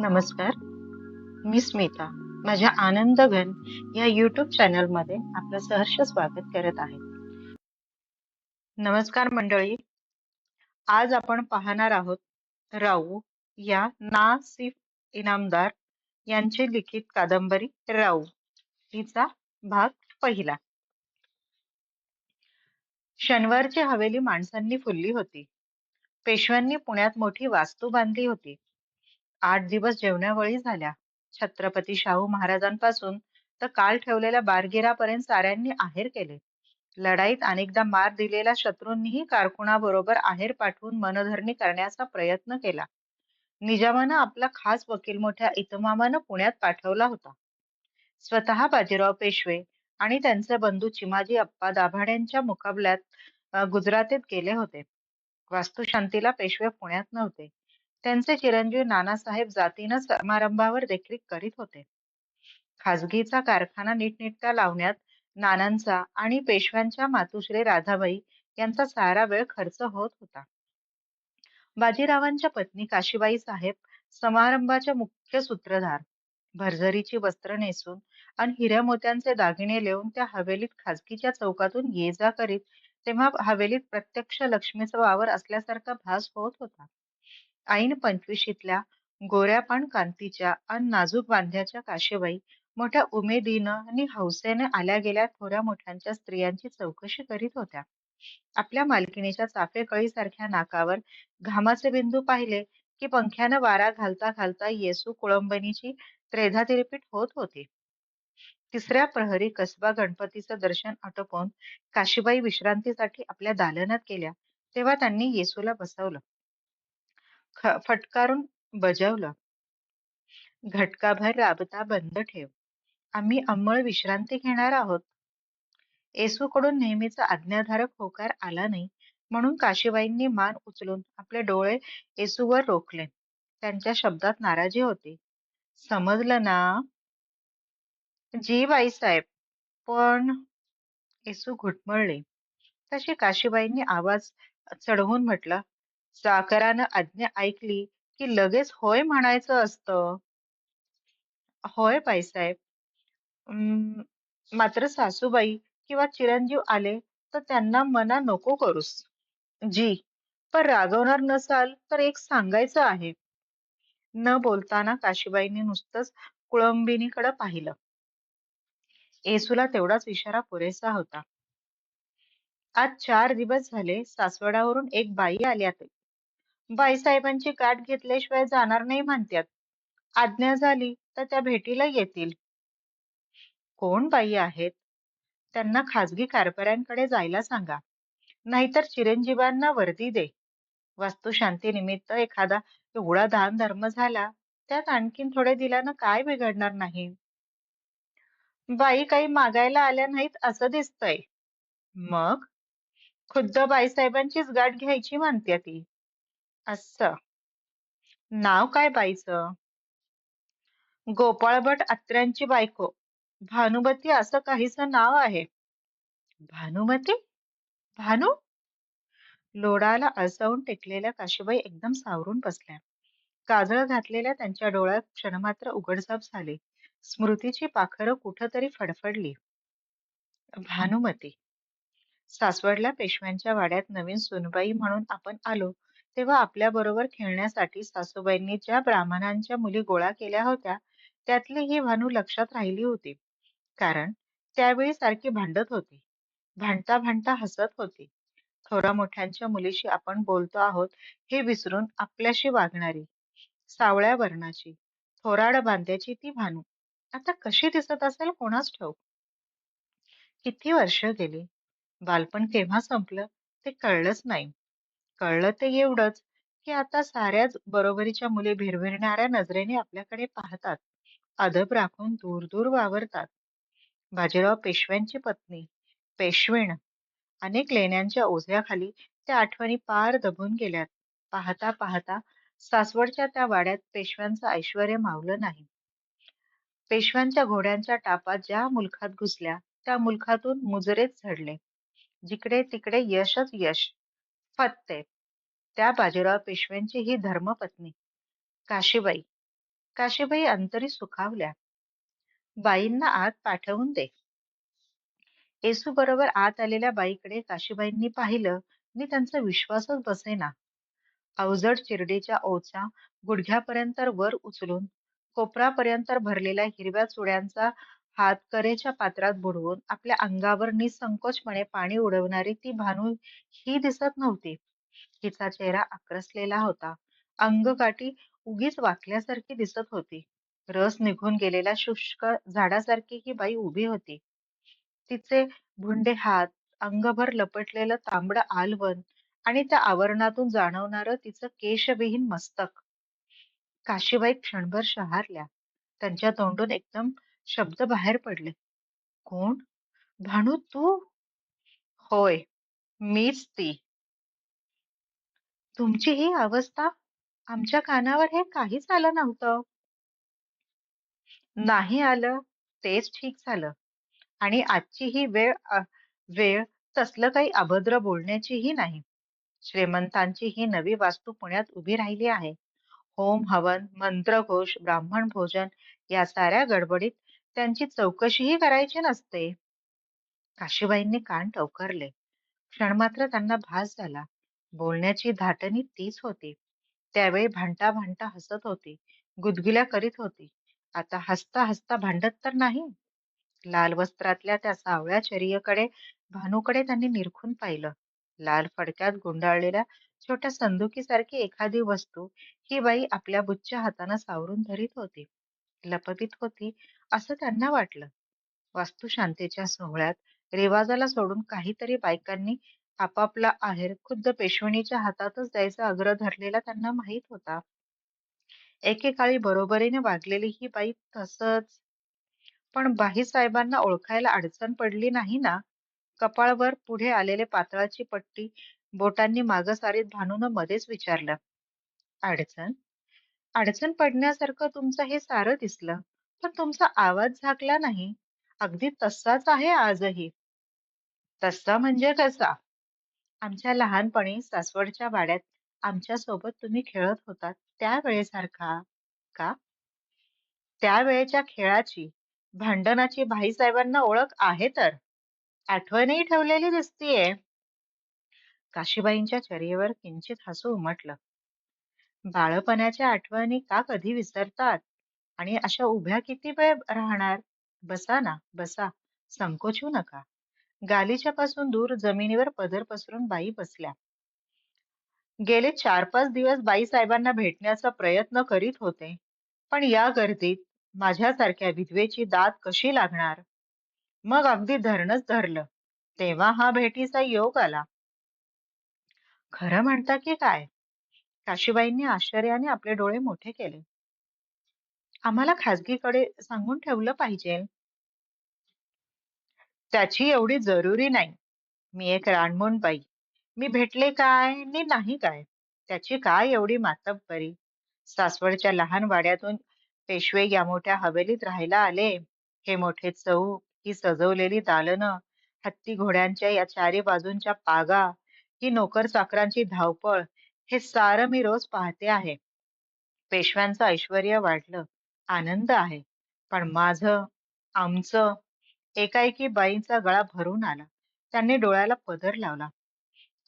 नमस्कार. मी स्मिता. माझ्या आनंदघन या यूट्यूब चॅनलमध्ये आपलं सहर्ष स्वागत करत आहे. नमस्कार मंडळी. आज आपण पाहणार आहोत राऊ या नासिफ इनामदार यांची लिखित कादंबरी राऊ. हिचा भाग पहिला. शनिवारची हवेली माणसांनी फुलली होती. पेशव्यांनी पुण्यात मोठी वास्तू बांधली होती. आठ दिवस जेवणावळी झाल्या. छत्रपती शाहू महाराजांपासून तर काल ठेवलेल्या बारगिरापर्यंत साऱ्यांनी आहेर केले. लढाईत अनेकदा मार दिलेल्या शत्रूंनीही कारकुणाबरोबर आहेर पाठवून मनधरणी करण्याचा प्रयत्न केला. निजामानं आपला खास वकील मोठ्या इतमामानं पुण्यात पाठवला होता. स्वतः बाजीराव पेशवे आणि त्यांचे बंधू चिमाजी अप्पा दाभाड्यांच्या मुकाबल्यात गुजरातेत गेले होते. वास्तुशांतीला पेशवे पुण्यात नव्हते. त्यांचे चिरंजीव नानासाहेब जातीनं समारंभावर देखरेख करीत होते. खाजगीचा कारखाना नीटनेटका लावण्यात नानांचा आणि पेशव्यांच्या मातुश्री राधाबाई यांचा सारा वेळ खर्च होत होता. बाजीरावांच्या पत्नी काशीबाई साहेब समारंभाच्या मुख्य सूत्रधार. भरझरीची वस्त्र नेसून आणि हिऱ्या मोत्यांचे दागिने लेऊन त्या हवेलीत खाजगीच्या चौकातून ये जा करीत तेव्हा हवेलीत प्रत्यक्ष लक्ष्मीचा वावर असल्यासारखा भास होत होता. ऐन पंचवीशीतल्या गोऱ्यापान कांतीच्या अन नाजूक बांध्याच्या काशीबाई मोठ्या उमेदीनं आणि हौसेने आल्या गेल्या थोड्या मोठ्यांच्या स्त्रियांची चौकशी करीत होत्या. आपल्या मालकिणीच्या चाफेकळीसारख्या नाकावर घामाचे बिंदू पाहिले की पंख्यानं वारा घालता घालता येसू कुळंबनीची त्रेधा तिरपीट होत होती. तिसऱ्या प्रहरी कसबा गणपतीचं दर्शन आटोपून काशीबाई विश्रांतीसाठी आपल्या दालनात गेल्या तेव्हा त्यांनी येसूला बसवलं. फटकारून बजावलं. घटकाभर राबता बंद ठेव. आम्ही अंमळ विश्रांती घेणार आहोत. येसूकडून नेहमीचा आज्ञाधारक होकार आला नाही म्हणून काशीबाईंनी मान उचलून आपले डोळे येसूवर रोखले. त्यांच्या शब्दात नाराजी होती. समजलं ना? जी बाईसाहेब पण येसू घुटमळले. तशी काशीबाईंनी आवाज चढवून म्हटलं चाकरानं आज्ञा ऐकली की लगेच होय म्हणायचं असतं. होय बाईसाहेब मात्र सासूबाई किंवा चिरंजीव आले तर त्यांना मना नको करूस. जी पण रागवणार नसाल तर एक सांगायचं आहे. न बोलताना काशीबाईंनी नुसतंच कुळंबिनीकडे पाहिलं. येसूला तेवढाच इशारा पुरेसा होता. आज चार दिवस झाले सासवडावरून एक बाई आल्यात बाईसाहेबांची गाठ घेतल्याशिवाय जाणार नाही म्हणतात आज्ञा झाली तर त्या भेटीला येतील. कोण बाई आहेत? त्यांना खाजगी कारभाऱ्यांकडे जायला सांगा. नाहीतर चिरंजीवांना वर्दी दे. वास्तुशांतीनिमित्त एखादा एवढा दान धर्म झाला त्यात आणखीन थोडे दिल्यानं काय बिघडणार नाही? बाई काही मागायला आल्या नाहीत असं दिसतंय. मग? खुद्द बाईसाहेबांचीच गाठ घ्यायची म्हणते ती. असं. नाव काय बाईचं? गोपाळ भट अत्र्यांची बायको. भानुमती असं काहीच नाव आहे. भानुमती? भानू? लोडाला अलसावून टेकलेल्या काशीबाई एकदम सावरून बसल्या. काजळ घातलेल्या त्यांच्या डोळ्यात क्षणमात्र उघडझाप झाली. स्मृतीची पाखरं कुठंतरी फडफडली. भानुमती. सासवडल्या पेशव्यांच्या वाड्यात नवीन सुनबाई म्हणून आपण आलो. तेव्हा आपल्या बरोबर खेळण्यासाठी सासूबाईंनी ज्या ब्राह्मणांच्या मुली गोळा केल्या होत्या त्यातली ही भानू लक्षात राहिली होती. कारण त्यावेळी सारखी भांडत होती. भांडता भांडता हसत होती. थोरा मोठ्यांच्या मुलीशी आपण बोलतो आहोत हे विसरून आपल्याशी वागणारी. सावळ्या वर्णाची. थोराड बांध्याची ती भानू. आता कशी दिसत असेल कोणाच ठाऊक? किती वर्ष गेली? बालपण केव्हा संपलं ते कळलंच नाही. कळलं ते एवढंच की आता साऱ्याच बरोबरीच्या मुली भिरभिरणाऱ्या नजरेने आपल्याकडे पाहतात. अदब राखून दूर दूर वावरतात. बाजीराव पेशव्यांची पत्नी पेशवीण अनेक लेण्यांच्या ओझ्याखाली त्या आठवणी पार दबून गेल्यात. पाहता पाहता सासवडच्या त्या वाड्यात पेशव्यांचं ऐश्वर मावलं नाही. पेशव्यांच्या घोड्यांच्या टापात ज्या मुलखात घुसल्या त्या मुलखातून मुजरेच झडले. जिकडे तिकडे यशच यश. फत्ते. त्या बाजीराव पेशव्यांची ही धर्मपत्नी. काशीबाई. काशीबाई अंतरी सुखावल्या. बाईंना आत पाठवून दे. येसू बरोबर आत आलेल्या बाईकडे काशीबाईंनी पाहिलं नि त्यांचा विश्वासच बसेना. अवजड चिरडीच्या ओचा गुडघ्यापर्यंत वर उचलून कोपरापर्यंत भरलेल्या हिरव्या चुड्यांचा हात करेच्या पात्रात बुडवून आपल्या अंगावर निसंकोचपणे पाणी उडवणारी ती भानू ही दिसत नव्हती. तिचा चेहरा आक्रसलेला होता. अंगकाठी उगीच वाकल्यासारखी दिसत होती. रस निघून गेलेल्या शुष्क झाडासारखी ही बाई उभी होती. तिचे भुंडे हात अंगभर लपटलेलं तांबडं आलवण आणि त्या आवरणातून जाणवणारं तिचं केशविहीन मस्तक. काशीबाई क्षणभर शहारल्या. त्यांच्या तोंडून एकदम शब्द बाहेर पडले. कोण? भानू तू? होय मीच ती. तुमची ही अवस्था आमच्या कानावर हे काहीच आलं नव्हतं. नाही आलं तेच ठीक झालं. आणि आजची ही वेळ अ, वेळ तसलं काही अभद्र बोलण्याचीही नाही. श्रीमंतांची ही नवी वास्तू पुण्यात उभी राहिली आहे. होम हवन मंत्रघोष ब्राह्मण भोजन या साऱ्या गडबडीत त्यांची चौकशीही करायची नसते. काशीबाईंनी कान टवकारले. क्षणमात्र त्यांना भास झाला. बोलण्याची धाटणी तीच होती. त्यावेळी भांडता भांडता हसत होती. गुदगुल्या करीत होती. आता हसता हसता भांडत तर नाही. लाल वस्त्रातल्या त्या सावळ्या चर्येकडे भानूकडे त्यांनी निरखून पाहिलं. लाल फडक्यात गुंडाळलेल्या छोट्या संदुकीसारखी एखादी वस्तू ही बाई आपल्या बुच्च्या हातानं सावरून धरीत होती. लपवीत होती असं त्यांना वाटलं. वास्तुशांतीच्या सोहळ्यात रिवाजाला सोडून काहीतरी बायकांनी आपापला आहेर खुद्द पेशवणीच्या हातातच द्यायचा आग्रह धरलेला त्यांना माहीत होता. एकेकाळी बरोबरीने वागलेली ही बाई तसंच. पण बाही साहेबांना ओळखायला अडचण पडली नाही ना? कपाळवर पुढे आलेले पातळाची पट्टी बोटांनी मागं सारीत भानून मध्येच विचारलं अडचण? अडचण पडण्यासारखं तुमचं हे सारं दिसलं पण तुमचा आवाज झाकला नाही. अगदी तसाच आहे आजही. तसा म्हणजे कसा? आमच्या लहानपणी सासवडच्या वाड्यात आमच्यासोबत तुम्ही खेळत होता त्या वेळेसारखा का? त्यावेळेच्या खेळाची भांडणाची भाईसाहेबांना ओळख आहे तर? आठवणही ठेवलेली दिसतीये. काशीबाईंच्या चर्येवर किंचित हसू उमटलं. बाळपणाच्या आठवणी का कधी विसरतात? आणि अशा उभ्या किती वेळ राहणार? बसा ना बसा. संकोचू नका. गालीच्या पासून दूर जमिनीवर पदर पसरून बाई बसल्या. गेले चार पाच दिवस बाई साहेबांना भेटण्याचा प्रयत्न करीत होते. पण या गर्दीत माझ्यासारख्या विधवेची दात कशी लागणार? मग अगदी धरणच धरलं. तेव्हा हा भेटीचा योग आला. खरं म्हणता की काय? काशीबाईंनी आश्चर्याने आपले डोळे मोठे केले. आम्हाला खाजगीकडे सांगून ठेवलं पाहिजे. त्याची एवढी जरुरी नाही. मी एक रानमोन बाई. मी भेटले काय? नि नाही काय? त्याची काय एवढी मातब्बरी? सासवडच्या लहान वाड्यातून पेशवे या मोठ्या हवेलीत राहायला आले. हे मोठे चौक ही सजवलेली दालनं हत्ती घोड्यांच्या या चारी बाजूंच्या पागा ही नोकर चाकरांची धावपळ हे सारं मी रोज पाहते आहे. पेशव्यांचं ऐश्वर वाढलं. आनंद आहे. पण माझं आमचं एकाएकी बाईंचा गळा भरून आला. त्यांनी डोळ्याला पदर लावला.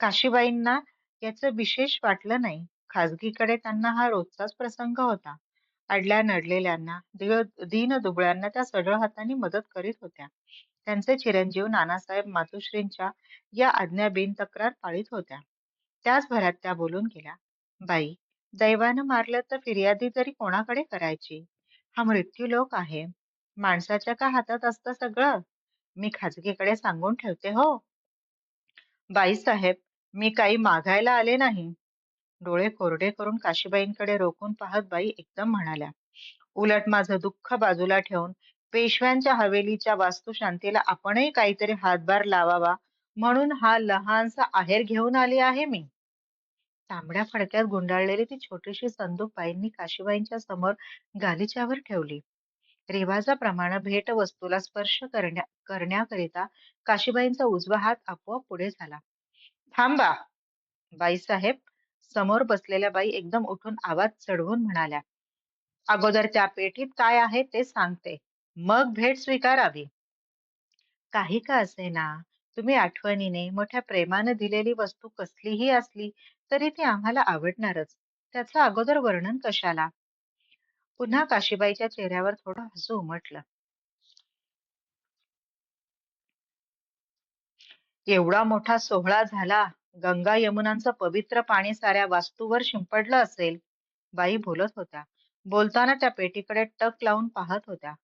काशीबाईंना याचं विशेष वाटलं नाही. खाजगीकडे त्यांना हा रोजचाच प्रसंग होता. अडल्या नडलेल्यांना दीन दुबळ्यांना त्या सढळ हाताने मदत करीत होत्या. त्यांचे चिरंजीव नानासाहेब मातोश्रींच्या या आज्ञा तक्रार पाळीत होत्या. त्याच भरात त्या बोलून गेल्या. बाई दैवानं मारलं तर फिर्यादी तरी कोणाकडे करायची? हा मृत्यू लोक आहे. माणसाच्या का हातात असतं सगळं? मी खाजगीकडे सांगून ठेवते हो. बाईसाहेब मी काही मागायला आले नाही. डोळे कोरडे करून काशीबाईंकडे रोखून पाहत बाई एकदम म्हणाल्या उलट माझं दुःख बाजूला ठेवून पेशव्यांच्या हवेलीच्या वास्तुशांतीला आपणही काहीतरी हातभार लावावा म्हणून हा लहानसा आहेर घेऊन आली आहे मी. तांबड्या फडक्यात गुंडाळलेली ती छोटीशी संदूकबाईंनी काशीबाईंच्या समोर गालिच्यावर ठेवली. रिवाजाप्रमाणे भेट वस्तूला स्पर्श करण्या करण्याकरिता काशीबाईंचा उजवा हात आपोआप पुढे झाला. थांबा. बाईसाहेब समोर बसलेल्या बाई एकदम उठून आवाज चढवून म्हणाल्या अगोदर त्या पेटीत काय आहे ते सांगते. मग भेट स्वीकारावी. काही का असेना? तुम्ही आठवणीने मोठ्या प्रेमाने दिलेली वस्तू कसलीही असली तरी ती आम्हाला आवडणारच. त्याचं अगोदर वर्णन कशाला? पुन्हा काशीबाईच्या चेहऱ्यावर थोडं हसू उमटलं. एवढा मोठा सोहळा झाला गंगा यमुनांचं पवित्र पाणी साऱ्या वास्तूवर शिंपडलं असेल. बाई बोलत होत्या. बोलताना त्या पेटीकडे टक लावून पाहत होत्या.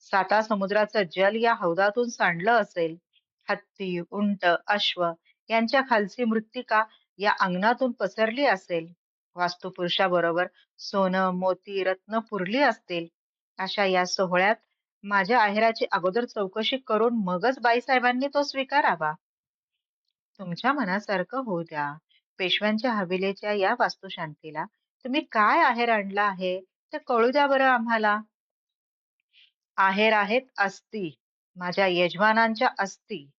साता समुद्राचं जल या हौदातून सांडलं असेल. हत्ती उंट अश्व यांच्या खालची मृत्तिका या अंगणातून पसरली असेल. वास्तुपुरुषाबरोबर सोनं मोती रत्न पुरली असतील. अशा या सोहळ्यात माझ्या आहेराची अगोदर चौकशी करून मगच बाईसाहेबांनी तो स्वीकारावा. तुमच्या मनासारखं होऊ द्या. पेशव्यांच्या हवेलीच्या या वास्तुशांतीला तुम्ही काय आहेर आणला आहे? ते कळू द्या बरं आम्हाला. आहेर आहेत अस्थी. माझ्या यजमानांच्या अस्थी.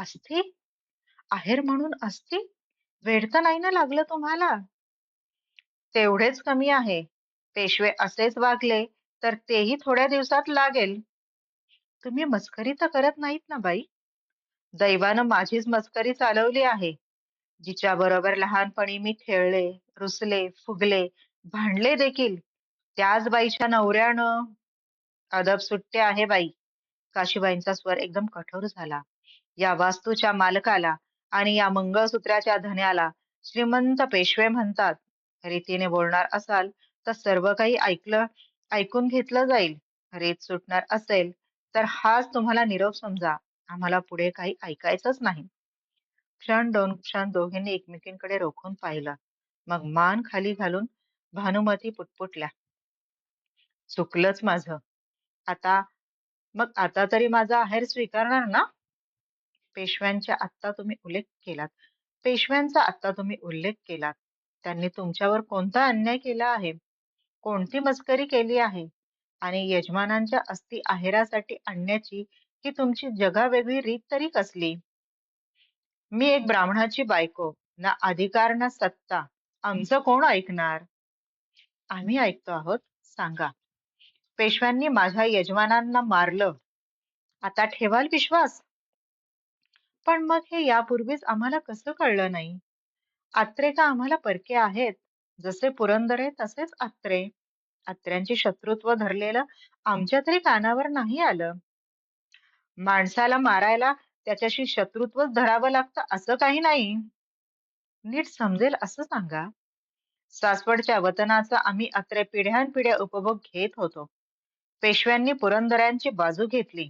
अस्थी आहेर म्हणून अस्थी वेड तर नाही ना लागलं तुम्हाला? तेवढेच कमी आहे. पेशवे असेच वागले तर तेही थोड्या दिवसात लागेल. तुम्ही मस्करी तर करत नाहीत ना बाई? दैवानं माझीच मस्करी चालवली आहे. जिच्या बरोबर लहानपणी मी खेळले रुसले फुगले भांडले देखील. त्याच बाईच्या नवऱ्यानं. अदब सुट्टे आहे बाई. काशीबाईंचा स्वर एकदम कठोर झाला. या वास्तूच्या मालकाला आणि या मंगळसूत्राच्या धन्याला श्रीमंत पेशवे म्हणतात. रीतीने बोलणार असाल तर सर्व काही ऐकलं ऐकून घेतलं जाईल. रीत सुटणार असेल तर हाच तुम्हाला निरोप समजा. आम्हाला पुढे काही ऐकायचंच नाही. क्षण दोन क्षण दोघींनी एकमेकींकडे रोखून पाहिलं. मग मान खाली घालून भानुमती पुटपुटल्या. चुकलंच माझं. आता मग आता तरी माझा आहेर स्वीकारणार ना? पेशव्यांच्या आत्ता तुम्ही उल्लेख केलात. पेशव्यांचा आत्ता तुम्ही उल्लेख केलात. त्यांनी तुमच्यावर कोणता अन्याय केला आहे? कोणती मस्करी केली आहे? आणि यजमानांच्या अस्थी आहेरासाठी आणण्याची ही तुमची जगावेगळी रीत तरी कसली? मी एक ब्राह्मणाची बायको ना अधिकार ना सत्ता. आमचं कोण ऐकणार? आम्ही ऐकतो आहोत. सांगा. पेशव्यांनी माझ्या यजमानांना मारलं. आता ठेवाल विश्वास? पण मग हे यापूर्वीच आम्हाला कसं कळलं नाही? आत्रे का आम्हाला परके आहेत. जसे पुरंदरे तसेच आत्रे. आत्र्यांची शत्रुत्व धरलेलं आमच्या तरी कानावर नाही आलं. माणसाला मारायला त्याच्याशी शत्रुत्वच धरावं लागतं असं काही नाही. नीट समजेल असं सांगा. सासवडच्या वतनाचा आम्ही अत्रे पिढ्यानपिढ्या उपभोग घेत होतो. पेशव्यांनी पुरंदऱ्यांची बाजू घेतली.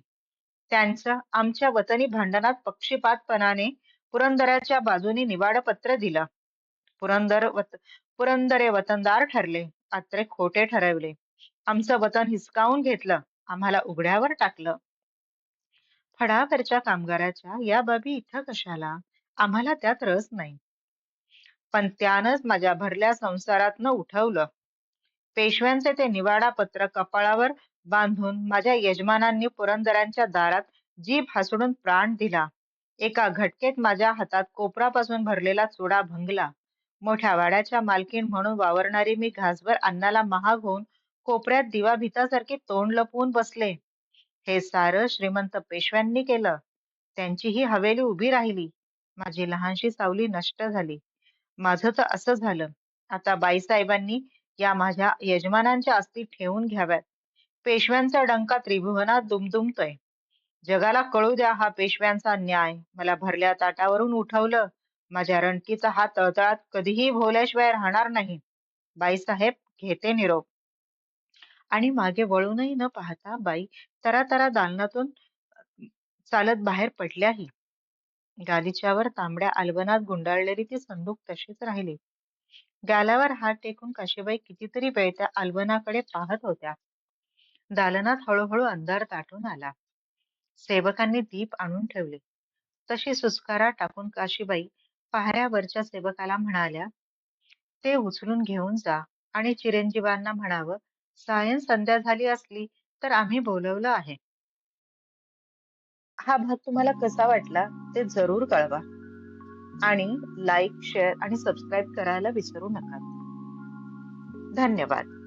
त्यांचं आमच्या वतनी भांडणात पक्षपातपणाने पुरंदराच्या बाजूने निवाडपत्र दिला. पुरंदर वत पुरंदरे वतनदार ठरले. अत्रे खोटे ठरवले. आमचं वतन हिसकावून घेतलं. आम्हाला उघड्यावर टाकलं. फडावरच्या कामगाराच्या या बाबी इथं कशाला? आम्हाला त्यात रस नाही. पण त्यानंच माझ्या भरल्या संसारातनं उठवलं. पेशव्यांचे ते निवाडा पत्र कपाळावर बांधून माझ्या यजमानांनी पुरंदरांच्या दारात जीभ हासडून प्राण दिला. एका घटकेत माझ्या हातात कोपरापासून भरलेला चुडा भंगला. मोठ्या वाड्याच्या मालकीण म्हणून वावरणारी मी घासभर अन्नाला महाग होऊन कोपऱ्यात दिवा भितासारखे तोंड लपवून बसले. हे सारं श्रीमंत पेशव्यांनी केलं. त्यांची ही हवेली उभी राहिली. माझी लहानशी सावली नष्ट झाली. माझं तर असं झालं. आता बाईसाहेबांनी या माझ्या यजमानांच्या अस्थी ठेवून घ्याव्यात. पेशव्यांचा डंका त्रिभुवनात दुमदुमतोय. जगाला कळू द्या हा पेशव्यांचा न्याय. मला भरल्या ताटावरून उठवलं. माझ्या रणकीचा हा तळतळात कधीही भोवल्याशिवाय राहणार नाही. बाईसाहेब घेते निरोप. आणि मागे वळूनही न पाहता बाई तरातरा दालनातून चालत बाहेर पडल्याही. गालिच्यावर तांबड्या आल्बनात गुंडाळलेली ती संदूक तशीच राहिली. गालावर हात टेकून काशीबाई कितीतरी वेळ त्या आल्बनाकडे पाहत होत्या. दालनात हळूहळू अंधार दाटून आला. सेवकांनी दीप आणून ठेवले. तशी सुस्कारा टाकून काशीबाई पहाऱ्यावरच्या सेवकाला म्हणाल्या ते उचलून घेऊन जा आणि चिरंजीवांना म्हणावं सायन संध्या झाली असली तर आम्ही बोलवलं आहे. हा भाग तुम्हाला कसा वाटला ते जरूर कळवा. आणि लाईक शेअर आणि सबस्क्राईब करायला विसरू नका. धन्यवाद.